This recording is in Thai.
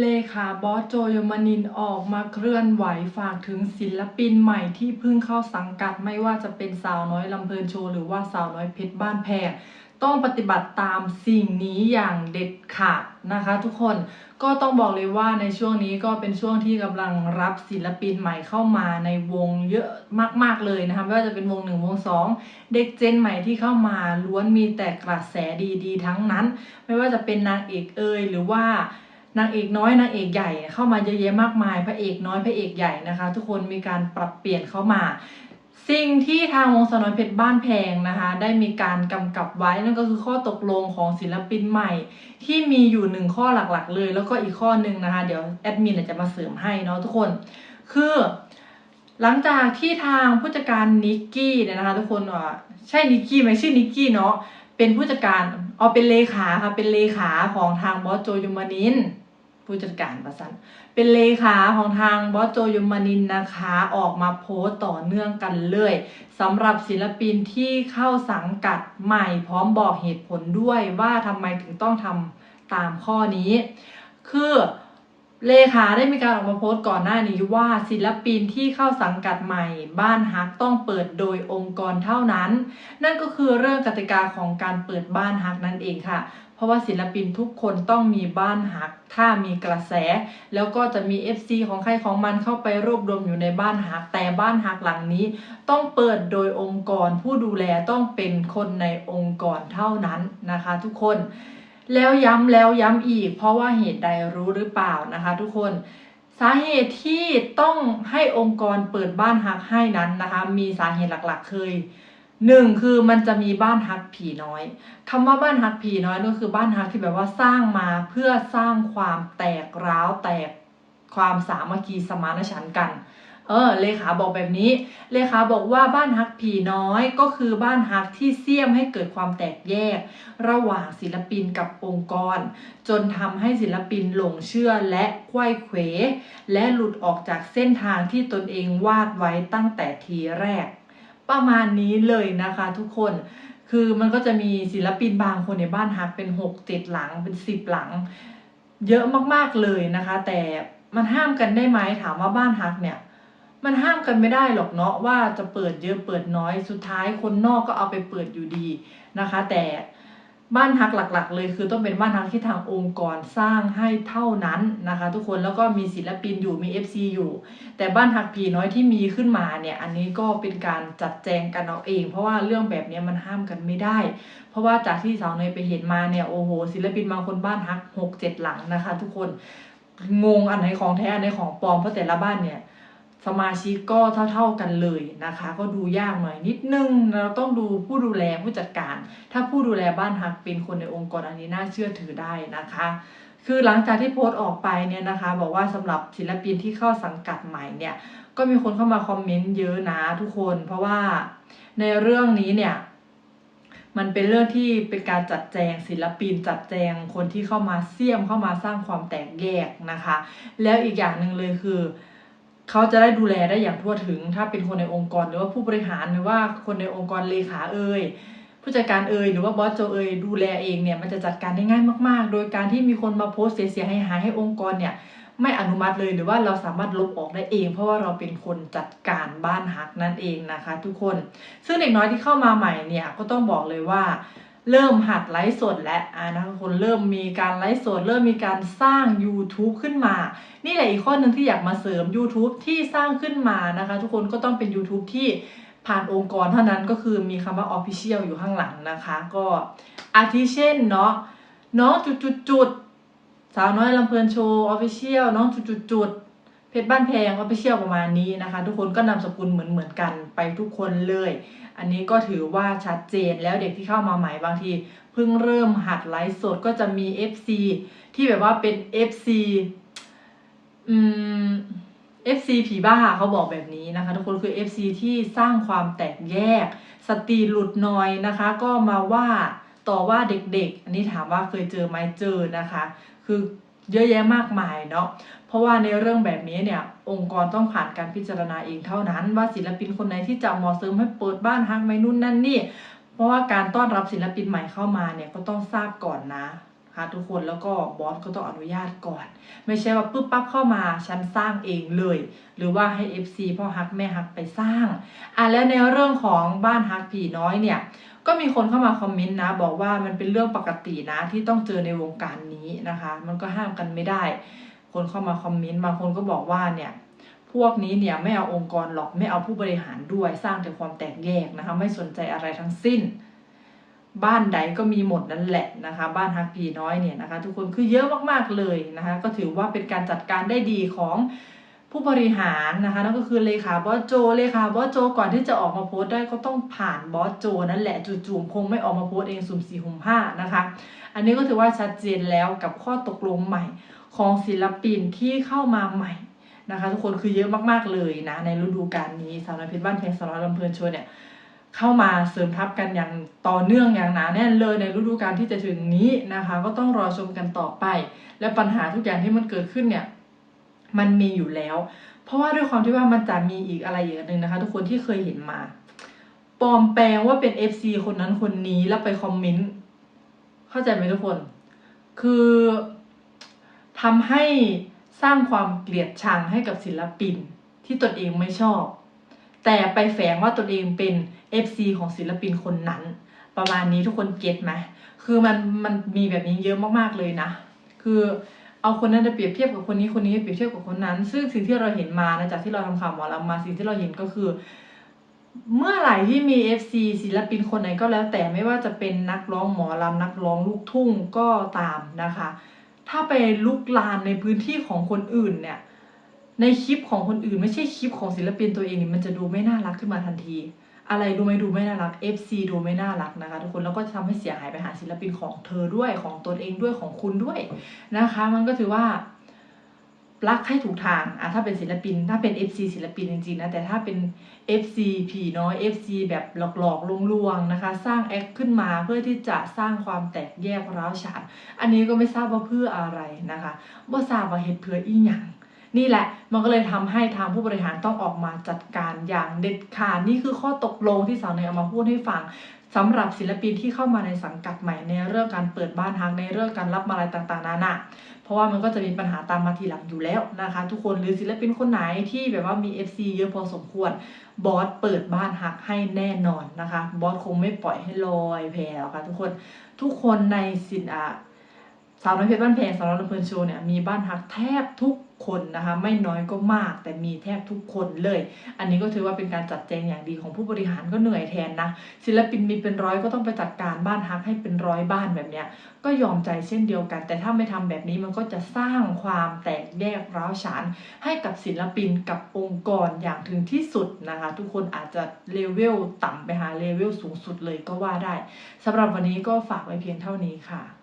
เลขาบอสโจยมนินออกมาเคลื่อนไหวฝากถึงศิลปินใหม่ที่เพิ่งเข้าสังกัดไม่ว่าจะเป็นสาวน้อยลำเพลินโชว์หรือว่าสาวน้อยเพชรบ้านแพงต้องปฏิบัติตามสิ่งนี้อย่างเด็ดขาดนะคะทุกคนก็ต้องบอกเลยว่าในช่วงนี้ก็เป็นช่วงที่กำลังรับศิลปินใหม่เข้ามาในวงเยอะมาก ๆเลยนะคะไม่ว่าจะเป็นวงหนึ่งวงสองเด็กเจนใหม่ที่เข้ามาล้วนมีแต่กระแสดีๆ ทั้งนั้น ไม่ว่าจะเป็นนางเอกเอยหรือว่า นางเอกน้อยนางเอกใหญ่เข้ามาเยอะแยะมากมาย พระเอกน้อยพระเอกใหญ่นะคะ ทุกคนมีการปรับเปลี่ยนเข้ามา สิ่งที่ทางวงสนอยเพชรบ้านแพงนะคะ ได้มีการกำกับไว้นั่นก็คือข้อตกลงของศิลปินใหม่ ที่มีอยู่หนึ่งข้อหลักๆ เลย แล้วก็อีกข้อหนึ่งนะคะ เดี๋ยวแอดมินจะมาเสริมให้เนาะทุกคน คือหลังจากที่ทางผู้จัดการนิกกี้เนี่ยนะคะ ทุกคนว่าใช่นิกกี้ไหมชื่อนิกกี้เนาะเป็นผู้จัดการเอาเป็นเลขาค่ะเป็นเลขาของทางบอสโจยมานิน ผู้จัดการประสันเป็นเลขาของทางบอสโจยมานินนะคะ ออกมาโพสต์ต่อเนื่องกันเลยสำหรับศิลปินที่เข้าสังกัดใหม่พร้อมบอกเหตุผลด้วยว่าทำไมถึงต้องทำตามข้อนี้ คือเลขาได้มีการออกมาโพสต์ก่อนหน้านี้ว่าศิลปินที่เข้าสังกัดใหม่ บ้านฮักต้องเปิดโดยองค์กรเท่านั้น นั่นก็คือเรื่องกติกาของการเปิดบ้านฮักนั่นเองค่ะ เพราะว่าศิลปินทุกคนต้องมีบ้านฮัก ถ้ามีกระแส แล้วก็จะมี FC ของใครของมันเข้าไปรวบรวมอยู่ในบ้านฮัก แต่บ้านฮักหลังนี้ ต้องเปิดโดยองค์กร ผู้ดูแลต้องเป็นคนในองค์กรเท่านั้นนะคะ ทุกคนแล้วย้ำแล้วย้ำอีก เพราะว่าเหตุใดรู้หรือเปล่านะคะ ทุกคนสาเหตุที่ต้องให้องค์กรเปิดบ้านฮักให้นั้นนะคะ มีสาเหตุหลักๆ เคย หนึ่งคือมันจะมีบ้านฮักผีน้อยคำว่าบ้านฮักผีน้อยก็คือบ้านฮักที่แบบว่าสร้างมาเพื่อสร้างความแตกร้าวแตกความสามัคคีสมานฉันท์กัน เออเลขาบอกแบบนี้ เลขาบอกว่าบ้านฮักผีน้อยก็คือบ้านฮักที่เสี่ยมให้เกิดความแตกแยก ระหว่างศิลปินกับองค์กร จนทำให้ศิลปินหลงเชื่อและควยเขวและหลุดออกจากเส้นทางที่ตนเองวาดไว้ตั้งแต่ทีแรก ประมาณนี้เลยนะคะทุกคนคือมันก็จะมีศิลปินบางคนในบ้านฮักเป็นหกเจ็ดหลังเป็นสิบหลัง เยอะมากๆเลยนะคะ แต่มันห้ามกันได้ไหมถามว่าบ้านฮักเนี่ย มันห้ามกันไม่ได้หรอกเนาะว่าจะเปิดเยอะเปิดน้อยสุดท้ายคนนอกก็เอาไปเปิดอยู่ดีนะคะ แต่ บ้านฮักหลัก ๆ เลยคือต้องเป็นบ้านฮักที่ทางองค์กรสร้างให้เท่านั้นนะคะ ทุกคนแล้วก็มีศิลปินอยู่มี FC อยู่ แต่บ้านฮักผีน้อยที่มีขึ้นมาเนี่ยอันนี้ก็เป็นการจัดแจงกันเอาเอง เพราะว่าเรื่องแบบนี้มันห้ามกันไม่ได้ เพราะว่าจากที่สาวเนยไปเห็นมาเนี่ยโอ้โหศิลปินบางคนบ้านฮักหกเจ็ดหลังนะคะ ทุกคนงงอันไหนของแท้อันไหนของปลอมเพราะแต่ละบ้านเนี่ย สมาชิกก็เท่า ๆกันเลยนะคะ ก็ดูยากหน่อยนิดนึง เราต้องดูผู้ดูแลผู้จัดการ ถ้าผู้ดูแลบ้านฮักเป็นคนในองค์กรอันนี้น่าเชื่อถือได้นะคะ คือหลังจากที่โพสต์ออกไปเนี่ยนะคะ บอกว่าสำหรับศิลปินที่เข้าสังกัดใหม่เนี่ยก็มีคนเข้ามาคอมเมนต์เยอะนะทุกคน เพราะว่าในเรื่องนี้เนี่ยมันเป็นเรื่องที่เป็นการจัดแจงศิลปินจัดแจงคนที่เข้ามาเสี่ยมเข้ามาสร้างความแตกแยกนะคะ แล้วอีกอย่างหนึ่งเลยคือ เขาจะได้ดูแลได้อย่างทั่วถึง ถ้าเป็นคนในองค์กรหรือว่าผู้บริหารหรือว่าคนในองค์กรเลขาเอ่ยผู้จัดการเอ่ยหรือว่าบอสโจเอ่ยดูแลเองเนี่ยมันจะจัดการได้ง่ายมาก ๆ โดยการที่มีคนมาโพสเสียหายหายให้องค์กรเนี่ยไม่อนุมัติเลยหรือว่าเราสามารถลบออกได้เอง เพราะว่าเราเป็นคนจัดการบ้านฮักนั่นเองนะคะ ทุกคน ซึ่งเด็กน้อยที่เข้ามาใหม่เนี่ยก็ต้องบอกเลยว่า เริ่มหัดไลฟ์สดและอ่านะคะคนเริ่มมีการไลฟ์สด เริ่มมีการสร้าง YouTube ขึ้นมา นี่แหละอีกข้อหนึ่งที่อยากมาเสริม YouTube ที่สร้างขึ้นมานะคะ ทุกคนก็ต้องเป็น YouTube ที่ผ่านองค์กรเท่านั้นก็คือมีคำว่า Official อยู่ข้างหลังนะคะ ก็อาทิเช่นเนาะน้องจุดจุดจุดสาวน้อยลำเพลินโชว์ออฟฟิเชียลน้องจุดจุดจุด เพชรบ้านแพงออฟฟิเชียลประมาณนี้นะคะ ทุกคนก็นามสกุลเหมือนเหมือนกันไปทุกคนเลย อันนี้ก็ถือว่าชัดเจนแล้วเด็กที่เข้ามาใหม่บางที เพิ่งเริ่มหัดไลฟ์สดก็จะมี FC ที่แบบว่าเป็น FC อืม FC ผีบ้าเขาบอกแบบนี้นะคะ ทุกคนคือ FC ที่สร้างความแตกแยก สติหลุดน่อยนะคะ ก็มาว่าต่อว่าเด็กๆ อันนี้ถามว่าเคยเจอไหมเจอนะคะ คือเยอะแยะมากมายเนาะ เพราะว่าในเรื่องแบบนี้เนี่ยองค์กรต้องผ่านการพิจารณาเองเท่านั้น ว่าศิลปินคนไหนที่จะเหมาะสมให้เปิดบ้านฮักไหมนู่นนั่นนี่ เพราะว่าการต้อนรับศิลปินใหม่เข้ามาเนี่ยก็ต้องทราบก่อนนะนะคะทุกคนแล้วก็บอสก็ต้องอนุญาตก่อน ไม่ใช่ว่าปุ๊บปั๊บเข้ามาฉันสร้างเองเลย หรือว่าให้ FC พ่อฮักแม่ฮักไปสร้างอะแล้วในเรื่องของบ้านฮักผีน้อยเนี่ยก็มีคนเข้ามาคอมเมนต์นะ บอกว่ามันเป็นเรื่องปกตินะที่ต้องเจอในวงการนี้นะคะ มันก็ห้ามกันไม่ได้ คนเข้ามาคอมเมนต์บางคนก็บอกว่าเนี่ยพวกนี้เนี่ยไม่เอาองค์กรหรอกไม่เอาผู้บริหารด้วยสร้างแต่ความแตกแยกนะคะ ไม่สนใจอะไรทั้งสิ้น บ้านใดก็มีหมดนั่นแหละนะคะ บ้านฮักพีน้อยเนี่ยนะคะ ทุกคนคือเยอะมากๆเลยนะคะ ก็ถือว่าเป็นการจัดการได้ดีของ ผู้บริหารนะคะนั่นก็คือเลขาบอสโจเลขาบอสโจก่อนที่จะออกมาโพสต์ได้ก็ต้องผ่านบอสโจนั่นแหละจู่ๆคงไม่ออกมาโพสต์เองสุ่มสี่หุ่มห้านะคะ อันนี้ก็ถือว่าชัดเจนแล้วกับข้อตกลงใหม่ของศิลปินที่เข้ามาใหม่นะคะ ทุกคนคือเยอะมากๆเลยนะในฤดูกาลนี้สาวน้อยเพชรบ้านเพลงสาวน้อยลำเพลินชว์เนี่ยเข้ามาเสริมทัพกันอย่างต่อเนื่องอย่างหนาแน่นเลยในฤดูกาลที่จะถึงนี้นะคะ ก็ต้องรอชมกันต่อไป และปัญหาทุกอย่างที่มันเกิดขึ้นเนี่ย มันมีอยู่แล้ว เพราะว่าด้วยความที่ว่ามันจะมีอีกอะไรอีกอันหนึ่งนะคะ ทุกคนที่เคยเห็นมา ปลอมแปลงว่าเป็น FC คนนั้นคนนี้แล้วไปคอมเมนต์ เข้าใจไหมทุกคน คือทำให้สร้างความเกลียดชังให้กับศิลปินที่ตนเองไม่ชอบ แต่ไปแฝงว่าตนเองเป็น FC ของศิลปินคนนั้น ประมาณนี้ทุกคนเก็ตไหมคือมันมันมีแบบนี้เยอะมากๆเลยนะ คือ เอาคนนั้นไปเปรียบเทียบกับคนนี้คนนี้ไปเปรียบเทียบกับคนนั้น ซึ่งสิ่งที่เราเห็นมานะจากที่เราทำข่าวหมอลำมาสิ่งที่เราเห็นก็คือ เมื่อไหร่ที่มี FC ศิลปินคนไหนก็แล้ว แต่ไม่ว่าจะเป็นนักร้องหมอลำนักร้องลูกทุ่งก็ตามนะคะ ถ้าไปลุกลานในพื้นที่ของคนอื่นเนี่ยในคลิปของคนอื่น ไม่ใช่คลิปของศิลปินตัวเองนี่มันจะดูไม่น่ารักขึ้นมาทันที อะไรดูไม่ดูไม่น่ารัก FC ดูไม่น่ารักนะคะ ทุกคนแล้วก็จะทำให้เสียหายไปหาศิลปินของเธอด้วยของตนเองด้วยของคุณด้วยนะคะ มันก็ถือว่ารักให้ถูกทางอะถ้าเป็นศิลปิน ถ้าเป็น FC ศิลปินจริงๆนะแต่ถ้าเป็น FC ผีน้อย FC แบบหลอกๆลวงๆนะคะ สร้างแอคขึ้นมาเพื่อที่จะสร้างความแตกแยกร้าวฉานอันนี้ก็ไม่ทราบว่าเพื่ออะไรนะคะว่าทราบว่าเหตุเพื่ออีหยัง นี่แหละมันก็เลยทำให้ทางผู้บริหารต้องออกมาจัดการอย่างเด็ดขาดนี่คือข้อตกลงที่สาวเนยเอามาพูดให้ฟังสำหรับศิลปินที่เข้ามาในสังกัดใหม่ในเรื่องการเปิดบ้านฮักในเรื่องการรับมาอะไรต่างๆนานาเพราะว่ามันก็จะมีปัญหาตามมาทีหลังอยู่แล้วนะคะ ทุกคนหรือศิลปินคนไหนที่แบบว่ามี FC เยอะพอสมควรบอสเปิดบ้านฮักให้แน่นอนนะคะ บอสคงไม่ปล่อยให้ลอยแพหรอกค่ะทุกคนทุกคนในสินอา สาวน้อยเพชรบ้านแพงสาวน้อยลำเพลินโชว์เนี่ยมีบ้านฮักแทบทุกคนนะคะไม่น้อยก็มาก แต่มีแทบทุกคนเลย อันนี้ก็ถือว่าเป็นการจัดแจงอย่างดีของผู้บริหารก็เหนื่อยแทนนะศิลปินมีเป็นร้อยก็ต้องไปจัดการบ้านฮักให้เป็นร้อยบ้านแบบเนี้ยก็ยอมใจเช่นเดียวกัน แต่ถ้าไม่ทำแบบนี้มันก็จะสร้างความแตกแยกร้าวฉาน ให้กับศิลปินกับองค์กรอย่างถึงที่สุดนะคะ ทุกคนอาจจะเลเวลต่ำไปหาเลเวลสูงสุดเลยก็ว่าได้สำหรับวันนี้ก็ฝากไว้เพียงเท่านี้ค่ะ